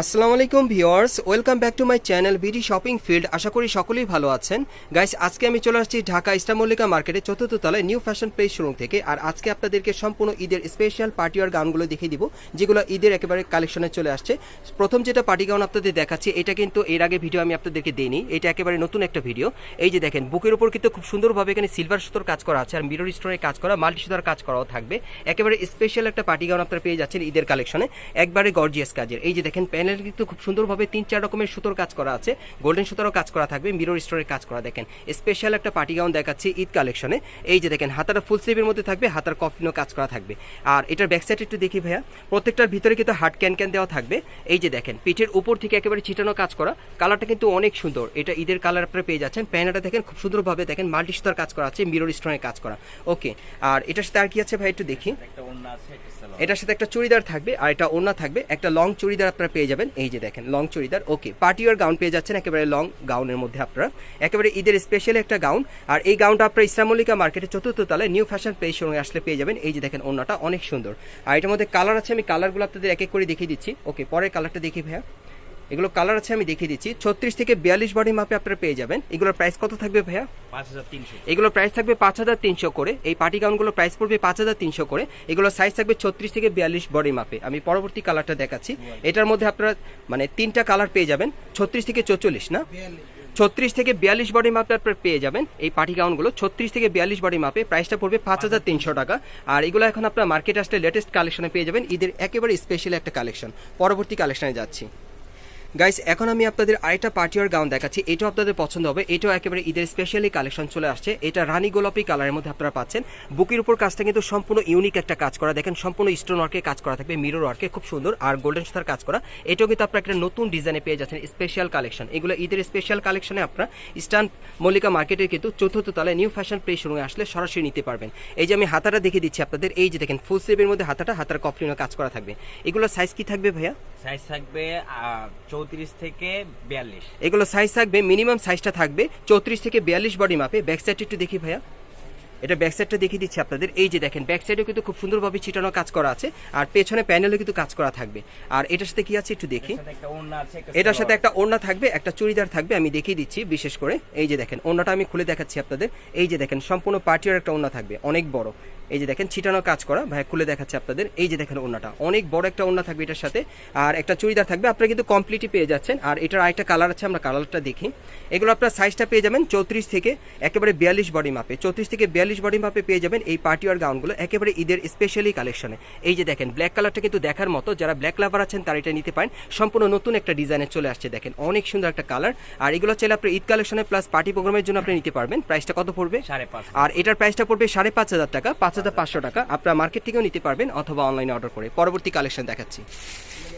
আসসালামু আলাইকুম viewers, welcome back to my channel BD shopping field. আশা করি সকলেই ভালো আছেন। গাইস, আজকে আমি চলে আসছি ঢাকা ইস্টার মল্লিকা মার্কেটে চতুর্থ তলায় নিউ ফ্যাশন প্লেস শোরুম থেকে। আর আজকে আপনাদেরকে সম্পূর্ণ ঈদের স্পেশাল পার্টি আর গাউনগুলো দেখিয়ে দিব, যেগুলো ঈদের একেবারে কালেকশনে চলে আসছে। প্রথম যেটা পার্টি গাউন আপনাদের দেখাচ্ছি, এটা কিন্তু এর আগে ভিডিও আমি আপনাদেরকে দিইনি, এটা একেবারে নতুন একটা ভিডিও এই যে দেখেন, বুকের উপর কিন্তু খুব সুন্দরভাবে এখানে সিলভার সুতোর কাজ করা আছে, আর মিরর স্টোনের কাজ করা মাল্টি সুতার কাজ করাও থাকবে। একেবারে স্পেশাল একটা পার্টি গাউন আপনারা পেয়ে যাচ্ছেন ঈদের কালেকশনে একবারে গর্জিয়াস কাজের। এই যে দেখেন প্যানেল কিন্তু খুব সুন্দরভাবে তিন, চার রকমের সুতোর কাজ করা আছে। গোল্ডেন সুতোরও কাজ করা থাকবে মিরর স্টোরের কাজ করা দেখেন। স্পেশাল একটা পার্টি গাউন দেখাচ্ছি ঈদ কালেকশনে এই যে দেখেন, হাতাটা ফুল স্লিভের মধ্যে থাকবে, হাতার কফিনও কাজ করা থাকবে। আর এটার ব্যাক সাইড একটু দেখি ভাইয়া, প্রত্যেকটার ভিতরে কিন্তু হার্ড ক্যান ক্যান দেওয়া থাকবে। এই যে দেখেন, পিঠের উপর থেকে একেবারে ছিটানো কাজ করা। কালারটা কিন্তু অনেক সুন্দর। এটা ঈদের কালার আপনারা পেয়ে যাচ্ছেন। প্যান্টটা দেখেন, খুব সুন্দরভাবে দেখেন মাল্টি সুতার কাজ করা আছে মিরর স্টোনের কাজ করা। ওকে আর এটার সাথে আর কি আছে ভাই একটু দেখি। একটা আছে এটার সাথে একটা চুড়িদার থাকবে আর এটা ওড়না থাকবে। একটা লং চুড়িদার আপনারা পেয়ে যাবেন। এই যে দেখেন long churidar okay party wear gown পেয়ে যাচ্ছেন একেবারে লং গাউনের মধ্যে আপনারা। একেবারে ঈদের স্পেশাল একটা গাউন আর এই গাউনটা আপনারা ইসলামলিকা মার্কেটে চতুর্থ তলায় নিউ ফ্যাশন পেজ সঙ্গে আসলে পেয়ে যাবেন। এই যে দেখেন, ওড়নাটা অনেক সুন্দর। আর এটার মধ্যে কালার আছে, আমি কালারগুলো আপনাদের এক এক করে দেখিয়ে দিচ্ছি। ওকে পরের কালারটা দেখি ভাইয়া। এগুলো কালার আছে আমি দেখিয়ে দিচ্ছি। ছত্রিশ থেকে বিয়াল্লিশ বডি মাপে আপনারা পেয়ে যাবেন। এগুলোর প্রাইস কত থাকবে ভাইয়া? পাঁচ হাজার তিনশো। এগুলোর প্রাইস থাকবে পাঁচ হাজার তিনশো করে। এই পার্টি গাউনগুলোর প্রাইস পড়বে পাঁচ হাজার তিনশো করে। এগুলোর সাইজ থাকবে ছত্রিশ থেকে বিয়াল্লিশ বডি মাপে আমি পরবর্তী কালারটা দেখাচ্ছি। এটার মধ্যে আপনারা মানে তিনটা কালার পেয়ে যাবেন। ছত্রিশ থেকে চৌচল্লিশ না? ছত্রিশ থেকে বিয়াল্লিশ বডি মাপে আপনার পেয়ে যাবেন। এই পার্টি গাউনগুলো ছত্রিশ থেকে বিয়াল্লিশ বডি মাপে প্রাইসটা পড়বে পাঁচ হাজার তিনশো টাকা। আর এগুলো এখন আপনার মার্কেট আসলে লেটেস্ট কালেকশনে পেয়ে যাবেন। ঈদের একেবারে স্পেশাল একটা কালেকশন পরবর্তী কালেকশনে যাচ্ছি। গাইস এখন আমি আপনাদের আরেকটা পার্টিওয়ার গাউন দেখাচ্ছি। এটাও আপনাদের পছন্দ হবে। এটাও একেবারে ঈদের স্পেশালি কালেকশন চলে আসছে। এটা রানী গোলাপি কালারের মধ্যে আপনারা পাচ্ছেন। বুকের উপর কাজটা কিন্তু সম্পূর্ণ ইউনিক একটা কাজ করা। দেখেন, সম্পূর্ণ স্টোন ওয়ার্কে কাজ করা থাকবে। মিরর ওয়ার্কে খুব সুন্দর আর গোল্ডেন সুতার কাজ করা। এটাও কিন্তু আপনারা একটা নতুন ডিজাইনে পেয়ে যাচ্ছেন স্পেশাল কালেকশন এগুলো ঈদের স্পেশাল কালেকশনে আপনারা ইস্টার্ন মল্লিকা মার্কেটের কিন্তু চতুর্থ তলায় নিউ ফ্যাশন প্লেস শোরুমে আসলে সরাসরি নিতে পারবেন। এই যে আমি হাতাটা দেখিয়ে দিচ্ছি আপনাদের। এই যে দেখেন ফুল স্লিভের মধ্যে হাতাটা, হাতার কফলিনও কাজ করা থাকবে। এগুলো সাইজ কি থাকবে ভাইয়া? সাইজ থাকবে চৌত্রিশ থেকে বিয়াল্লিশ। এগুলো সাইজ থাকবে মিনিমাম সাইজটা থাকবে। চৌত্রিশ থেকে বিয়াল্লিশ বডি মাপে ব্যাক সাইডটা একটু দেখি ভাইয়া। এটা ব্যাক সাইডটা দেখিয়ে দিচ্ছি আপনাদের। এই যে দেখেন ব্যাক সাইডেও কিন্তু খুব সুন্দরভাবে ছিটানো কাজ করা আছে আর পেছনে প্যানেলে কিন্তু কাজ করা থাকবে। আর এটার সাথে কি আছে একটু দেখি। এটার সাথে। একটা ওড়না থাকবে একটা চুড়িদার থাকবে আমি দেখিয়ে দিচ্ছি বিশেষ করে। এই যে দেখেন ওড়নাটা আমি খুলে দেখাচ্ছি আপনাদের। এই যে দেখেন সম্পূর্ণ পার্টির একটা ওড়না থাকবে অনেক বড়। এই যে দেখেন ছিটানো কাজ করা ভাই খুলে দেখাচ্ছে আপনাদের। এই যে দেখেন ওড়নাটা অনেক বড় একটা ওড়না থাকবে এটার সাথে আর একটা চুড়িদার থাকবে। আপনারা কিন্তু কমপ্লিটই পেয়ে যাচ্ছেন। আর এটার আরেকটা কালার আছে আমরা কালারটা দেখি। এগুলো আপনার সাইজটা পেয়ে যাবেন চৌত্রিশ থেকে একেবারে বিয়াল্লিশ বডি মাপে চৌত্রিশ থেকে বিয়াল্লিশ বডি মাপে পেয়ে যাবেন এই পার্টি আর গাউনগুলো একেবারে ঈদের স্পেশালি কালেকশনে এই যে দেখেন ব্ল্যাক কালারটা কিন্তু দেখার মতো যারা ব্ল্যাক লাভার আছেন তারা এটা নিতে পারেন। সম্পূর্ণ নতুন একটা ডিজাইনে চলে আসছে দেখেন অনেক সুন্দর একটা কালার আর এগুলো চাইলে আপনি ঈদ কালেকশনে প্লাস পার্টি প্রোগ্রামের জন্য আপনি নিতে পারবেন। প্রাইসটা কত পড়বে? সাড়ে পাঁচ আর এটার প্রাইসটা পড়বে সাড়ে পাঁচ হাজার টাকা পাঁচ হাজার পাঁচশো টাকা আপনারা মার্কেট থেকেও নিতে পারবেন অথবা অনলাইনে অর্ডার করে। পরবর্তী কালেকশন দেখাচ্ছি।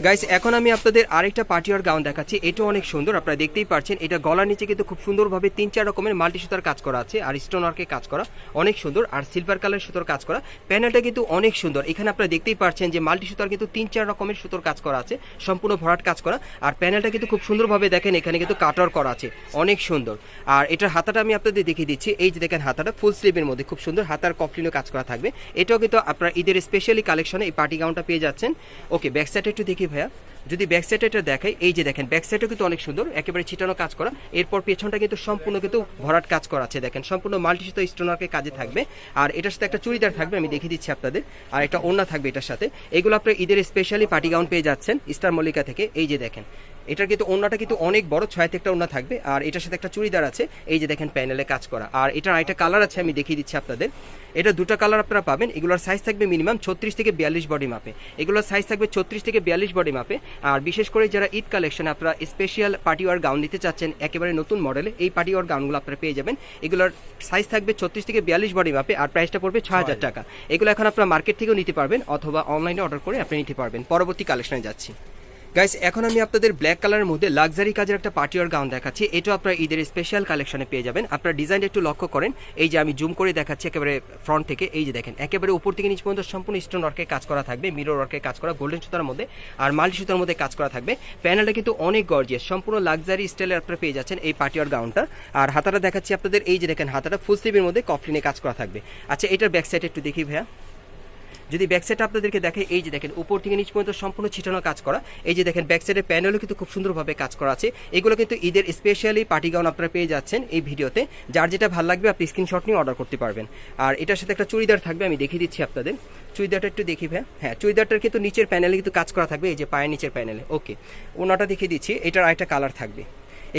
গাইস এখন আমি আপনাদের আরেকটা পার্টিওয়ার গাউন দেখাচ্ছি। এটাও অনেক সুন্দর, আপনারা দেখতেই পাচ্ছেন। এটা গলার নিচে কিন্তু খুব সুন্দরভাবে তিন চার রকমের মাল্টি সুতার কাজ করা আছে আর স্টোন ওয়ার্কে কাজ করা অনেক সুন্দর আর সিলভার কালার সুতোর কাজ করা। প্যানেলটা কিন্তু অনেক সুন্দর। এখানে আপনারা দেখতেই পাচ্ছেন যে মাল্টি সুতার কিন্তু তিন চার রকমের সুতোর কাজ করা আছে, সম্পূর্ণ ভরাট কাজ করা। আর প্যানেলটা কিন্তু খুব সুন্দরভাবে দেখেন, এখানে কিন্তু কাটার করা আছে। অনেক সুন্দর। আর এটার হাতাটা আমি আপনাদের দেখিয়ে দিচ্ছি। এই যে দেখেন হাতাটা ফুল স্লিভের মধ্যে। খুব সুন্দর হাতার কফলিনও কাজ করা থাকবে। এটাও কিন্তু আপনারা ঈদের স্পেশালি কালেকশনে এই পার্টি গাউনটা পেয়ে যাচ্ছেন। ওকে ব্যাক সাইডে একটু দেখি ভাইয়া। যদি ব্যাক সাইডে এটা দেখাই, এই যে দেখেন ব্যাক সাইডও কিন্তু অনেক সুন্দর, একেবারে ছিটানো কাজ করা। এরপর পেছনটা কিন্তু সম্পূর্ণ কিন্তু ভরাট কাজ করা আছে, দেখেন। সম্পূর্ণ মাল্টি সুতো স্টোনারকে কাজে থাকবে। আর এটার সাথে একটা চুড়িদার থাকবে, আমি দেখিয়ে দিচ্ছি আপনাদের। আর একটা ওড়না থাকবে এটার সাথে। এগুলো আপনার ঈদের স্পেশালি পার্টি গাউন পেয়ে যাচ্ছেন স্টার মল্লিকা থেকে। এই যে দেখেন এটার কিন্তু ওড়নাটা কিন্তু অনেক বড় ছয় থেকে একটা ওড়না থাকবে। আর এটার সাথে একটা চুড়িদার আছে এই যে দেখেন প্যানেলে কাজ করা। আর এটার আরেকটা কালার আছে আমি দেখিয়ে দিচ্ছি আপনাদের। এটা দুটো কালার আপনারা পাবেন। এগুলোর সাইজ থাকবে মিনিমাম ছত্রিশ থেকে বিয়াল্লিশ বডি মাপে এগুলোর সাইজ থাকবে ছত্রিশ থেকে বিয়াল্লিশ বডি মাপে আর বিশেষ করে যারা ঈদ কালেকশন আপনারা স্পেশাল পার্টি ওয়ার গাউন নিতে চাচ্ছেন একেবারে নতুন মডেলে এই পার্টি ওয়ার গাউনগুলো আপনারা পেয়ে যাবেন। এগুলোর সাইজ থাকবে ছত্রিশ থেকে বিয়াল্লিশ বডি মাপে আর প্রাইসটা পড়বে ছ হাজার টাকা। এগুলো এখন আপনারা মার্কেট থেকেও নিতে পারবেন অথবা অনলাইনে অর্ডার করে আপনি নিতে পারবেন। পরবর্তী কালেকশনে যাচ্ছি। গাইস এখন আমি আপনাদের ব্ল্যাক কালারের মধ্যে লাক্সারি কাজের একটা পার্টিওয়ার গাউন দেখাচ্ছি। এটা আপনারা ঈদের স্পেশাল কালেকশনে পেয়ে যাবেন। আপনারা ডিজাইনটা একটু লক্ষ্য করেন। এই যে আমি জুম করে দেখাচ্ছি একেবারে ফ্রন্ট থেকে। এই যে দেখেন, একেবারে উপর থেকে নিচ পর্যন্ত সম্পূর্ণ স্টোন ওয়ার্কে কাজ করা থাকবে মিরর ওয়ার্কে কাজ করা গোল্ডেন সুতার মধ্যে আর মাল্টি সুতার মধ্যে কাজ করা থাকবে। প্যানেলটা কিন্তু অনেক গর্জিয়াস সম্পূর্ণ লাক্সারি স্টাইলের আপনারা পেয়ে যাচ্ছেন এই পার্টিওয়ার গাউনটা আর হাতাটা দেখাচ্ছি আপনাদের। এই যে দেখেন হাতাটা ফুল স্লিভের মধ্যে কফলিনে কাজ করা থাকবে। আচ্ছা এটার ব্যাক সাইড একটু দেখি ভাইয়া। যদি ব্যাক সাইড আপনাদেরকে দেখে, এই যে দেখেন, উপর থেকে নিচ পর্যন্ত সম্পূর্ণ ছিটানো কাজ করা, এই যে দেখেন ব্যাক সাইডের প্যানেলও কিন্তু খুব সুন্দরভাবে কাজ করা আছে। এগুলো কিন্তু ঈদের স্পেশালি পার্টি গাউন আপনারা পেয়ে যাচ্ছেন এই ভিডিওতে। যার যেটা ভালো লাগবে, আপনি স্ক্রিনশট নিয়ে অর্ডার করতে পারবেন। আর এটার সাথে একটা চুড়িদার থাকবে, আমি দেখিয়ে দিচ্ছি আপনাদের। চুড়িদারটা একটু দেখি ভাই। হ্যাঁ চুড়িদারটার কিন্তু নিচের প্যানেলে কিন্তু কাজ করা থাকবে, এই যে পায়ের নিচের প্যানেলে ওকে ওনাটা দেখিয়ে দিচ্ছি, এটার আরেকটা কালার থাকবে।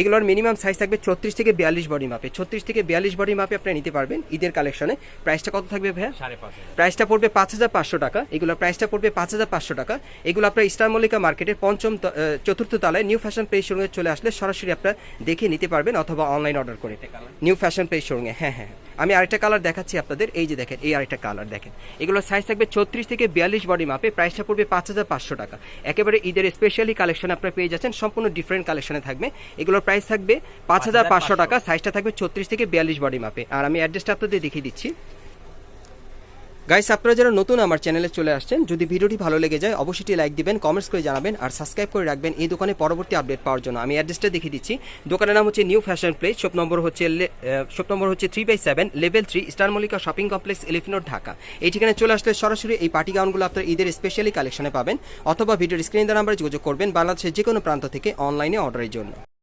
এগুলোর মিনিমাম সাইজ থাকবে ছত্রিশ থেকে বিয়াল্লিশ বডি মাপে ছত্রিশ থেকে বিয়াল্লিশ বডি মাপে আপনি নিতে পারবেন ঈদের কালেকশনে প্রাইসটা কত থাকবে ভাইয়া? প্রাইসটা পড়বে পাঁচ হাজার পাঁচশো টাকা। এগুলো প্রাইসটা পড়বে পাঁচ হাজার পাঁচশো টাকা। এগুলো আপনার ইস্টার মল্লিকা মার্কেটের পঞ্চম চতুর্থ তলায় নিউ ফ্যাশন পেজ শোরুমে চলে আসলে সরাসরি আপনারা দেখে নিতে পারবেন অথবা অনলাইন অর্ডার করে। নিউ ফ্যাশন পেজ শোরুমে হ্যাঁ হ্যাঁ। আমি আরেকটা কালার দেখাচ্ছি আপনাদের। এই যে দেখেন এই আরেকটা কালার দেখেন। এগুলোর সাইজ থাকবে ছত্রিশ থেকে বিয়াল্লিশ বডি মাপে প্রাইসটা পড়বে পাঁচ হাজার পাঁচশো টাকা। একেবারে ঈদের স্পেশালি কালেকশন আপনারা পেয়ে যাচ্ছেন। সম্পূর্ণ ডিফারেন্ট কালেকশনে থাকবে। এগুলোর প্রাইস থাকবে পাঁচ হাজার পাঁচশো টাকা। সাইজটা থাকবে ছত্রিশ থেকে বিয়াল্লিশ বডি মাপে আর আমি অ্যাড্রেসটা আপনাদের দেখিয়ে দিচ্ছি। গাইস আপনারা যারা নতুন আমার চ্যানেলে চলে আসছেন, যদি ভিডিওটি ভালো লেগে যায়, অবশ্যই লাইক দিবেন কমেন্টস করে জানাবেন, আর সাবস্ক্রাইব করে রাখবেন। এই দোকানে পরবর্তী আপডেট পাওয়ার জন্য। আমি অ্যাড্রেসটা দেখিয়ে দিচ্ছি। দোকানের নাম হচ্ছে new fashion place shop number হচ্ছে শপ নম্বর হচ্ছে three by seven level three star Mallika shopping complex এলিফিনোর Dhaka এই ঠিকানায় চলে আসলে সরাসরি এই পার্টি গাউনগুলো আপনার ঈদের স্পেশালি কালেকশনে পাবেন, অথবা ভিডিওর স্ক্রিন নাম্বারে যোগাযোগ করবেন বাংলাদেশের যে কোনো প্রান্ত থেকে অনলাইনে অর্ডারের জন্য।